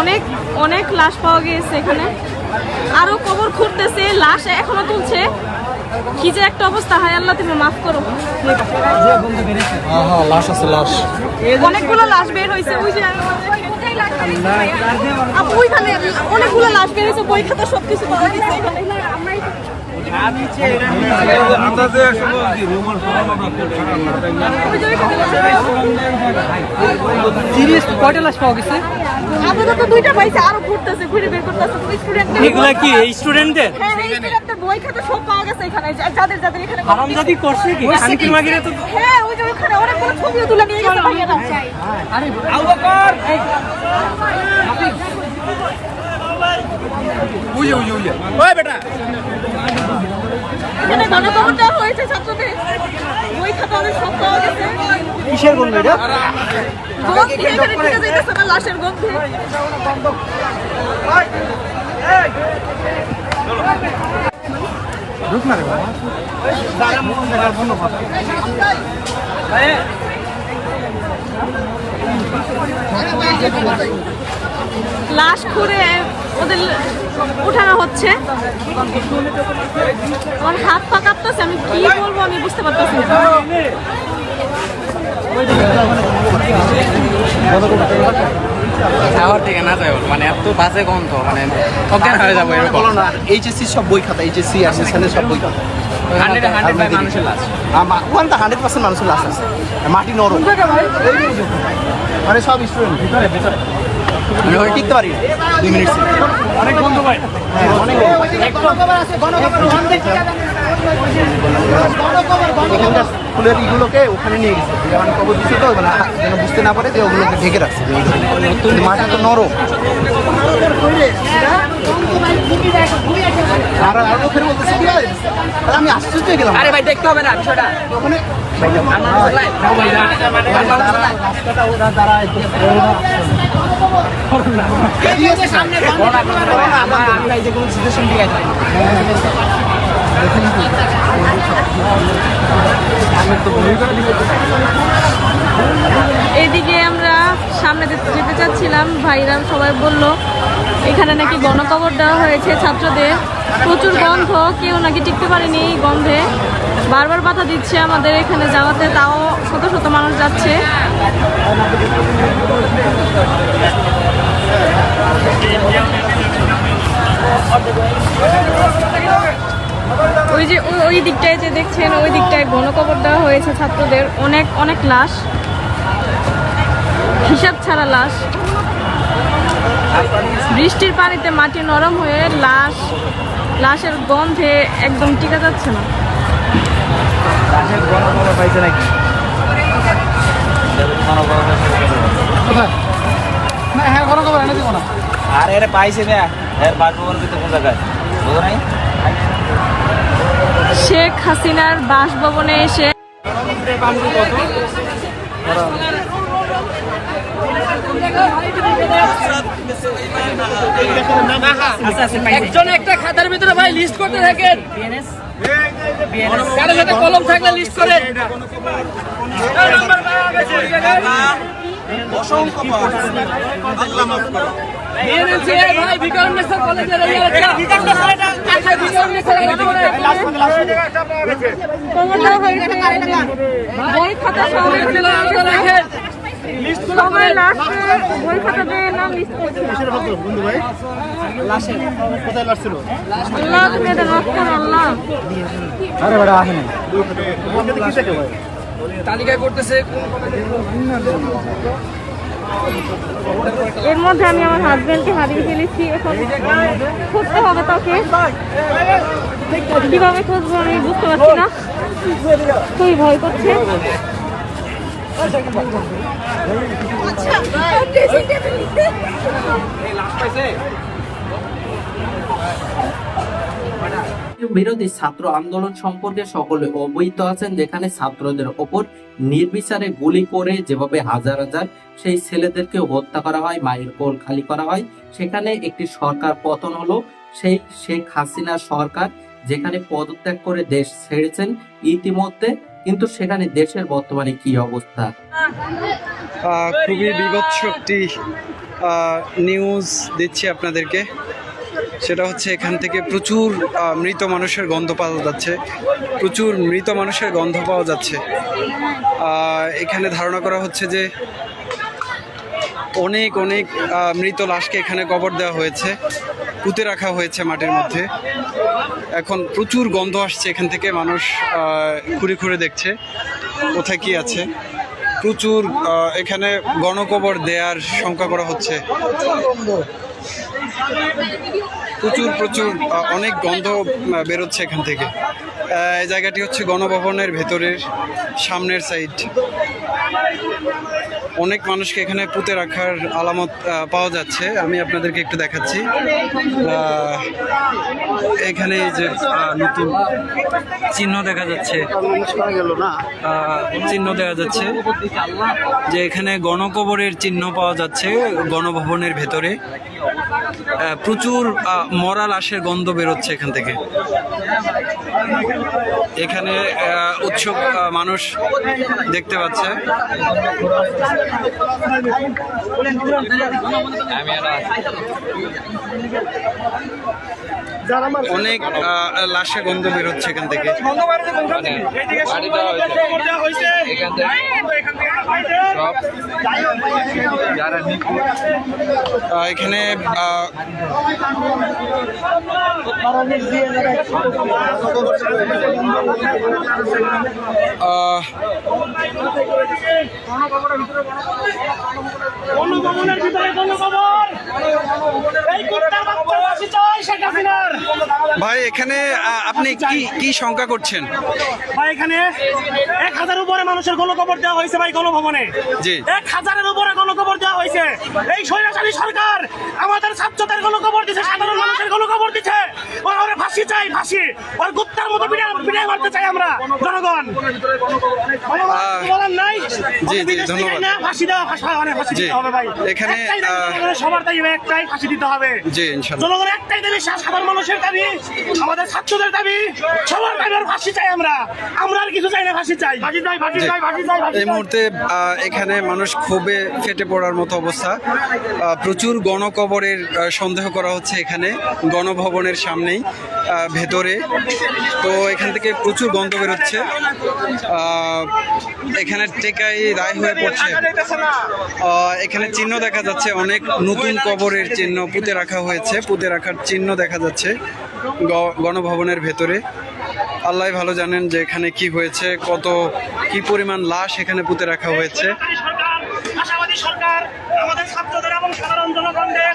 অনেক অনেক লাশ পাওয়া গিয়েছে এখানে। আরও কবর খুঁড়তেছে লাশ এখনও তুলছে। কি যে একটা অবস্থা হয় আল্লাহ তুমি মাফ করো। লাশ আছে লাশ। অনেকগুলো লাশ বের হয়েছে ওই যে আপু, ওইখানে অনেকগুলো লাশ বের হয়েছে বই খাতা সবকিছু পাওয়া গেছে। তিরিশ কয়টা লাশ পাওয়া গেছে? আপাতত দুইটা পাইছে আরও ঘুরতেছে ঘুরে বের করতেছে। স্টুডেন্ট এগুলা কি এই স্টুডেন্টদের হ্যাঁ এই স্টুডেন্টের বই খাতা সব পাওয়া গেছে এখানে। যাদের যাদের এখানে হারামজাদি করছে কি? শান্তির মাগিরে তো হ্যাঁ ওই যে ওখানে অনেকগুলো ছবিও তুলে নিয়ে গেছে ভাইয়েরা উইয়ে উইয়ে উইয়ে। ওই বেটা। এখানে দেওয়া হয়েছে ছাত্রদের। কিসের গন্ধ এটা? লাশের গন্ধে। ঢুক না রে লাশ খুঁড়ে ওদের উঠানো হচ্ছে। আমার হাত পা কাঁপতেছে আমি কি বলব আমি বুঝতে পারতেছি না। থেকে না যাই মানে এত বাজে গন্ধ মানে অজ্ঞান হয়ে যাব এরকম। বলো না এইচএসসি সব বই খাতা এইচএসসি আছে সেখানে সব বই খাতা। মানুষের লাশ। ওখান তো হান্ড্রেড পার্সেন্ট মানুষের লাশ আছে। মাটি নরম। মানে সব স্টুডেন্ট ভিতরে ভিতরে আমি ওখানে টিকতে পারি না, দুই মিনিট অনেক বন্ধু ভাই। ইগুলোকে ওখানে নিয়ে গেছে। মানে কবর দিচ্ছে তো মানে যেন বুঝতে না পারে যে ওগুলোকে ঢেকে রাখছে। মাটি তো নরম। আমি আশ্চর্য হয়ে গেলাম। আরে ভাই দেখতে হবে না বিষয়টা ওখানে দাঁড়ায় আমরা সামনে যেতে চাচ্ছিলাম ভাইরা সবাই বলল, এখানে নাকি গণকবর দেওয়া হয়েছে ছাত্রদের। প্রচুর গন্ধ, কেউ নাকি টিকতে পারেনি এই গন্ধে। বারবার বাধা দিচ্ছে আমাদের এখানে যাওয়াতে, তাও শত শত মানুষ যাচ্ছে। ওই যে, ওই দিকটায় যে দেখছেন, ওই দিকটায় গণকবর দেওয়া হয়েছে ছাত্রদের। অনেক অনেক লাশ। হিসাব ছাড়া লাশ। বৃষ্টির পানিতে মাটি নরম হয়ে লাশ লাশের গন্ধে একদম টিকা যাচ্ছে না। পাইছে নাকি না ঘন খবর এনে দিব না আরে আরে পাইছে না এর বাসভবন কোন জায়গায়? বুঝো নাই? শেখ হাসিনার বাসভবনে এসে একজন একটা খাতার ভিতরে ভাই লিস্ট করতে থাকেন কারও সাথে কলম থাকলে লিস্ট করেন। বই খাতা সহ এখানে দেওয়া হয়েছে। সবাই লাস্টে বই খাতা দিয়ে নাম লিস্ট করছে আল্লাহ তুমি এটা নষ্ট করো আল্লাহ। আরে বেটা আসেনি। তালিকায় করতেছে এর মধ্যে আমি আমার হাজবেন্ডকে হারিয়ে ফেলেছি এখন খুঁজতে হবে তাকে। কীভাবে খুঁজবো আমি বুঝতে পারছি না। খুবই ভয় করছে বিরোধী ছাত্র আন্দোলন সম্পর্কে সকলে অবহিত আছেন, যেখানে ছাত্রদের ওপর নির্বিচারে গুলি করে যেভাবে হাজার হাজার সেই ছেলেদেরকে হত্যা করা হয়, মায়ের কোল খালি করা হয়। সেখানে একটি সরকার পতন হলো, সেই শেখ হাসিনা সরকার যেখানে পদত্যাগ করে দেশ ছেড়েছেন, ইতিমধ্যে কিন্তু সেখানে দেশের বর্তমানে কি অবস্থা? খুবই বিভৎস একটি নিউজ দিচ্ছি আপনাদেরকে। সেটা হচ্ছে এখান থেকে প্রচুর মৃত মানুষের গন্ধ পাওয়া যাচ্ছে। প্রচুর মৃত মানুষের গন্ধ পাওয়া যাচ্ছে। এখানে ধারণা করা হচ্ছে যে অনেক অনেক মৃত লাশকে এখানে কবর দেওয়া হয়েছে, পুঁতে রাখা হয়েছে মাটির মধ্যে। এখন প্রচুর গন্ধ আসছে এখান থেকে, মানুষ ঘুরে ঘুরে দেখছে কোথায় কি আছে। প্রচুর এখানে গণকবর দেয়ার শঙ্কা করা হচ্ছে। প্রচুর প্রচুর অনেক গন্ধ বেরোচ্ছে এখান থেকে। জায়গাটি হচ্ছে গণভবনের ভেতরের সামনের সাইড। অনেক মানুষকে এখানে পুঁতে রাখার আলামত পাওয়া যাচ্ছে। আমি আপনাদেরকে একটু দেখাচ্ছি। এখানে যে নতুন চিহ্ন দেখা যাচ্ছে। চিহ্ন দেখা যাচ্ছে যে এখানে গণকবরের চিহ্ন পাওয়া যাচ্ছে গণভবনের ভেতরে। প্রচুর মরা লাশের গন্ধ বেরোচ্ছে এখান থেকে। এখানে আহ, উৎসুক মানুষ দেখতে পাচ্ছে। অনেক লাশের গন্ধ বেরোচ্ছে এখান থেকে। এখানে আহ, আহ, গণভবনের ভিতরে গণভবন এই কুত্তার বাচ্চার ফাঁসি চাই শেখ হাসিনার। ভাই এখানে আপনি কি কি শঙ্কা করছেন? ভাই এখানে এক হাজার উপরে মানুষের গণকবর দেওয়া হয়েছে ভাই গণভবনে। জি। এক হাজারের উপরে গণকবর দেওয়া হয়েছে। এই স্বৈরাচারী সরকার আমাদের ছাত্রদের গণকবর দিচ্ছে সাধারণ মানুষের গণকবর দিচ্ছে ওর ফাঁসি চাই ফাঁসি। ওর গুপ্তার মতো বিদায় বিদায় মারতে চাই আমরা জনগণ। বলার নাই। জি, জি, ধন্যবাদ। না, ফাঁসি দেওয়া ফাঁসি মানে ফাঁসি দিতে হবে ভাই। এখানে, সবার দাবি একটাই ফাঁসি দিতে হবে। জি ইনশাল্লাহ। জনগণের একটাই দাবি সাধারণ মানুষের দাবি আমাদের ছাত্রদের দাবি সবার দাবি আর ফাঁসি চাই আমরা। আমরা আর কিছু চাই না ফাঁসি চাই। ফাঁসি চাই ফাঁসি চাই ফাঁসি চাই এই মুহূর্তে এখানে মানুষ খুবই ফেটে পড়ার মতো অবস্থা। প্রচুর গণকবরের সন্দেহ করা হচ্ছে এখানে গণভবনের সামনেই। ভেতরে। তো এখান থেকে প্রচুর গন্ধ বেরোচ্ছে। এখানে টেকাই রায় হয়ে পড়ছে। এখানে চিহ্ন দেখা যাচ্ছে, অনেক নতুন কবরের চিহ্ন পুঁতে রাখা হয়েছে। পুঁতে রাখার চিহ্ন দেখা যাচ্ছে গণভবনের ভেতরে। আল্লাহ ভালো জানেন যে এখানে কি হয়েছে, কত, কি পরিমাণ লাশ এখানে পুঁতে রাখা হয়েছে। সরকার, আমাদের ছাত্রদের এবং সাধারণ জনগণদের